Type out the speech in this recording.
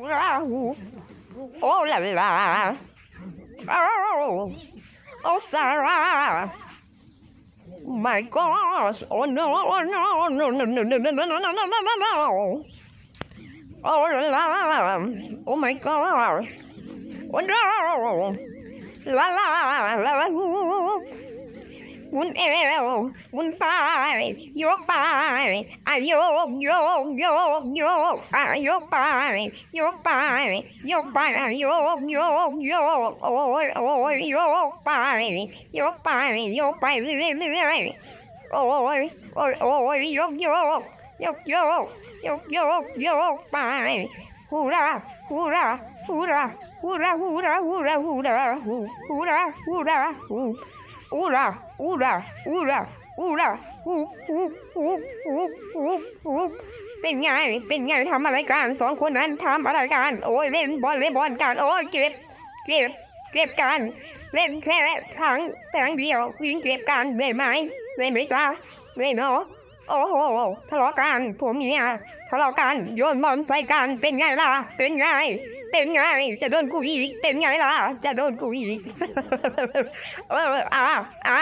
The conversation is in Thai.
Oh la la. Oh, oh Sarah. My gosh. Oh no, oh no, no, no, no, no, no, no, no, no, no, no. Oh la la. Oh my gosh. Oh no. La la la la. un eo, un pai, yo pai, ay yo, yo, yo, yo, ay yo pai, yo pai, yo pai, ay yo, yo, yo, oh, oh, yo pai, yo pai, yo pai, oh, oh, oh, yo, yo, yo, yo, yo, yo, yo pai, hurra, hurra, hurra, hurra, hurra, hurra, hurra, hurra, hurra, hurra, hurra. อู้ล่ะอู้ล่ะอู้ล่ะอู้ล่ะอู้อู้อู้อู้อู้อู้เป็นไง เป็นไงทำอะไรกันสองคนนั้นทำอะไรกันโอ้ยเล่นบอลเล่นบอลกันโอ้ยเก็บเก็บเก็บกันเล่นแค่ทางทางเดียววิ่งเก็บกันเล่นไหมเล่นไหมจ้าเล่นเนาะโอ้โหทะเลาะกันผมเนี่ยทะเลาะกันโยนบอลใส่กันเป็นไงล่ะเป็นไง เป็นไง จะโดนกูอีก เป็นไงล่ะ จะโดนกูอีกเอออะอะ